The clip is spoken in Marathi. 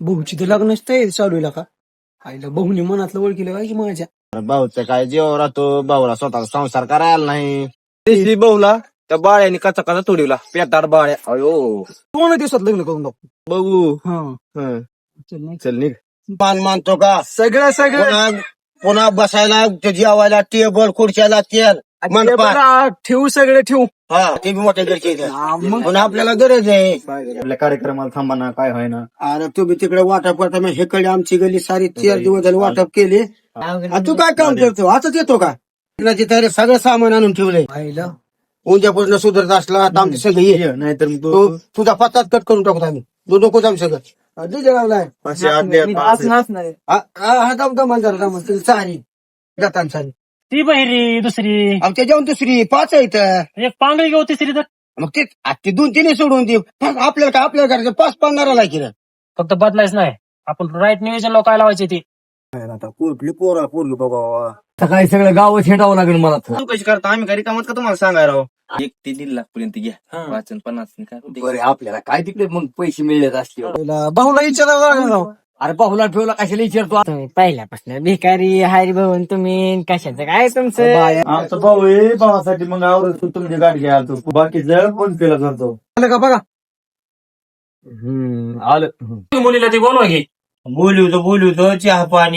भाऊची तर लग्नच तयारी चालू आहे का आईला बहुनी मनातलं ओळखीला काय की माझ्या. भाऊचं काय जीव राहतो? भाऊला स्वतःचा संसार करायला नाही. देशी भाऊला त्या बाळ्याने कचा कचा तोडीवला पेटाड बाळ्या. अयो. दोन दिवसात लग्न करून टाकू बघू. हा. हं. चल नाही. चल निघ. मान मानतो का? सगळं सगळं. पुन्हा पुन्हा बसायला ते जेवायला टेबल खुर्च्या लागतील मंडपात बरं, ठेवू सगळे ठेवू. हा ते बी मोठ्या घरचे इथे. हा, मग? पण आपल्याला गरज आहे. आपल्या कार्यक्रमाला थांबा ना काय होय ना अरे तुम्ही तिकडे वाटप करता मग हेकडे आमची गली सारी चार दिवस झाले वाटप केले. तू काय काम करतो? आताच येतो का? लग्नाची तयारी सगळं सामान आणून ठेवलंय. आईला उद्यापासून सुधरत असला तर आमचे सगळं ये. नाहीतर मग तो तुझा पत्ताच कट करून टाकतो आम्ही. तू नको जाऊ सगळं. तुझ्या लावलाय. पाचशे आठ द्या, पाचशे. हा हा, दम दम जरा दम तिला चारी जाताना चारी ती बहिरी दुसरी. आमच्या जेवण दुसरी पाच आहे इथं एक पांगळी घेऊ तिसरी तर. मग ते ते दोन तीन सोडून दे फक्त आपल्याला काय आपल्याला करायचं? पाच की रे. फक्त बदलायच नाही. आपण राईट नियोजन काय लावायचे ते. आता कुठली पोरा पोरगी बघा सकाळी सगळं गाव छेडावं लागेल मला तू कशी करता? आम्ही काही कामात का तुम्हाला सांगाय राव? एक ते दीड लाख पर्यंत घ्या. वाचन पन्नास काय? आपल्याला काय तिकडे मग पैसे मिळत असते आईला, भाऊला विचारायला लागलं. अरे पाहुला ठेवला कशाला विचारतो तुम्ही पहिल्यापासून भिकारी हरी भाऊन तुम्ही कशाचं काय तुमचं? आमचा भाऊ आहे भावासाठी मग आवडत तुमची गाडी घ्यायला तो बाकीचं फोन पेला करतो आलं का बघा? हम्म आलं. मुलीला ती बोलवा घे बोलू तर बोलू तर चहा पाणी.